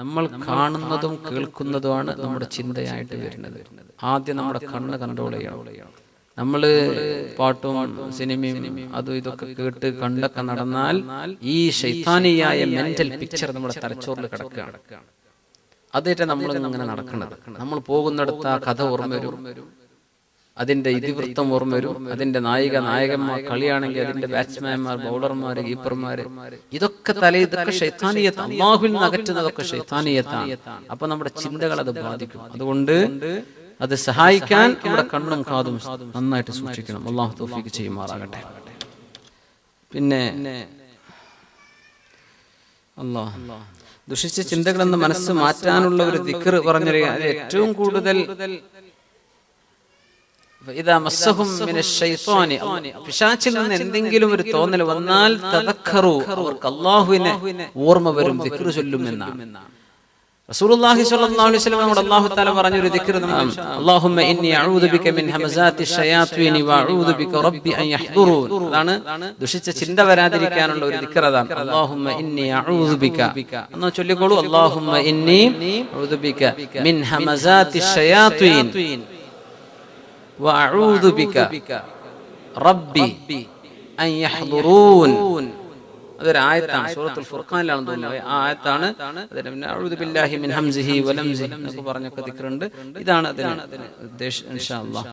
നമ്മൾ കാണുന്നതും കേൾക്കുന്നതുമാണ് നമ്മുടെ ചിന്തയായിട്ട് വരുന്നത്. ആദ്യം നമ്മുടെ കണ്ണ് കൺട്രോൾ ചെയ്യണം. നമ്മൾ പാട്ടും സിനിമയും അതും ഇതൊക്കെ കേട്ട് കണ്ടൊക്കെ നടന്നാൽ ഈ ശൈത്താനിയായ മെന്റൽ പിക്ചർ നമ്മുടെ തലച്ചോറിൽ കിടക്കുകയാണ്. അതേറ്റ നമ്മൾ ഇങ്ങനെ നടക്കുന്നത് നമ്മൾ പോകുന്നിടത്ത് ആ കഥ ഓർമ്മ വരും. അതിന്റെ ഇതിവൃത്തം ഓർമ്മ വരും. അതിന്റെ നായിക നായകന്മാർ കളിയാണെങ്കിൽ അതിന്റെ ബാറ്റ്സ്മാൻമാർ ബൗളർമാർ കീപ്പർമാർ ഇതൊക്കെ തല ഇതൊക്കെ ഷൈത്താനീയത്ത് അള്ളാഹുവിൽ നിന്ന് അകറ്റുന്നതൊക്കെ ഷൈത്താനീയത്താണ് അപ്പൊ നമ്മുടെ ചിന്തകൾ അത് ബാധിക്കും. അതുകൊണ്ട് അത് സഹായിക്കാൻ നമ്മുടെ കണ്ണും കാതും നന്നായിട്ട് സൂക്ഷിക്കണം. അള്ളാഹു തോഫിക്ക് ചെയ്യുമാറാകട്ടെ. പിന്നെ അള്ളാഹ് ദുഷിച്ച ചിന്തകളെന്ന് മനസ്സ് മാറ്റാനുള്ള ഒരു ദിക്കർ പറഞ്ഞൊരു ഏറ്റവും കൂടുതൽ പിശാചിൽ നിന്ന് എന്തെങ്കിലും ഒരു തോന്നൽ വന്നാൽ തതക്കറു അവർക്ക് അള്ളാഹുവിനെ ഓർമ്മ വരും ദിക്ർ ചൊല്ലും എന്നാണ് റസൂലുള്ളാഹി സ്വല്ലല്ലാഹു അലൈഹി വസല്ലം നമ്മുടെ അല്ലാഹു തആല പറഞ്ഞ ഒരു ദിക്ർ അല്ലാഹുമ്മ ഇന്നി അഊദു ബിക മിൻ ഹമസാത്തി വഅഊദു ബിക റബ്ബി അൻ യഹ്ദുറൂൻ. അതാണ് ദുഷിച്ച ചിന്ത വരാതിരിക്കാനുള്ള ഒരു ദിക്ർ അതാണ്. അല്ലാഹുമ്മ ഇന്നി അഊദു ബിക. എന്ന് ചൊല്ലിക്കോളൂ. അല്ലാഹുമ്മ ഇന്നി അഊദു ബിക മിൻ ഹമസാത്തി وأعوذ بك ربي أن يحضرون അതൊരു ആയത്താണ് സൂറത്തുൽ ഫുർഖാനിലാണ് തോന്നുന്നത് ആ ആയത്താണ് അതിന് പിന്നെ അഊദു ബില്ലാഹി മിൻ ഹംസിഹി വലംസിഹി എന്നൊക്കെ പറഞ്ഞൊക്കെ ദിക്റുണ്ട് ഇതാണ് അതിന് ഉദ്ദേശം ഇൻഷാ അല്ലാഹ്